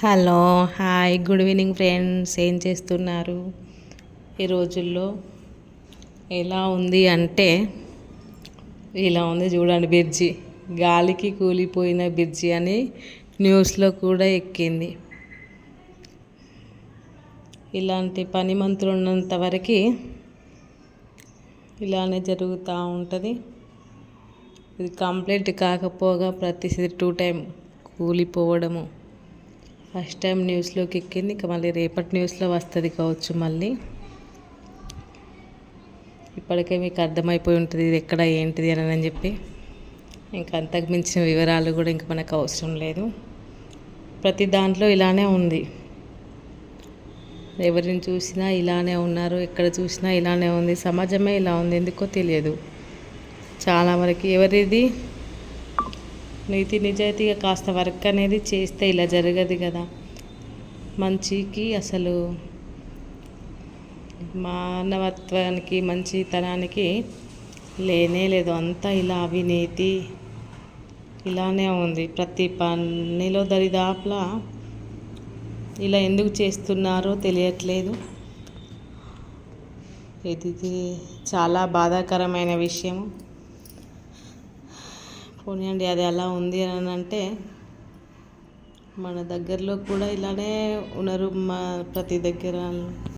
Hello hi good evening friends. ఏం చేస్తున్నారు? ఈ రోజుల్లో ఎలా ఉంది అంటే ఇలా ఉంది చూడండి బిర్జీ గాలికి కూలిపోయిన బిర్జీ అని న్యూస్లో కూడా ఎక్కింది. ఇలాంటి పనిమంతులు ఉన్నంత వరకు ఇలానే జరుగుతూ ఉంటుంది. ఇది కంప్లీట్ కాకపోగా ప్రతి టూ టైం కూలిపోవడము. ఫస్ట్ టైం న్యూస్లోకి ఎక్కింది. ఇక మళ్ళీ రేపటి న్యూస్లో వస్తుంది కావచ్చు మళ్ళీ. ఇప్పటికే మీకు అర్థమైపోయి ఉంటుంది ఇది ఎక్కడ ఏంటిది అని అని చెప్పి. ఇంకా అంతకు మించిన వివరాలు కూడా ఇంకా మనకు అవసరం లేదు. ప్రతి దాంట్లో ఇలానే ఉంది. ఎవరిని చూసినా ఇలానే ఉన్నారు ఎక్కడ చూసినా ఇలానే ఉంది సమాజమే ఇలా ఉంది ఎందుకో తెలియదు. చాలా వరకు ఎవరిది నీతి నిజాయితీగా కాస్త వర్క్ అనేది చేస్తే ఇలా జరగదు కదా. మంచికి అసలు మానవత్వానికి మంచితనానికి లేనే లేదు. అంతా ఇలా అవినీతి ఇలానే ఉంది. ప్రతి పనిలో దరిదాపులా ఇలా ఎందుకు చేస్తున్నారో తెలియట్లేదు. ఇది చాలా బాధాకరమైన విషయం. పోనీయండి అది అలా ఉంది అని అంటే మన దగ్గరలో కూడా ఇలానే ఉన్నారు మా ప్రతి దగ్గర.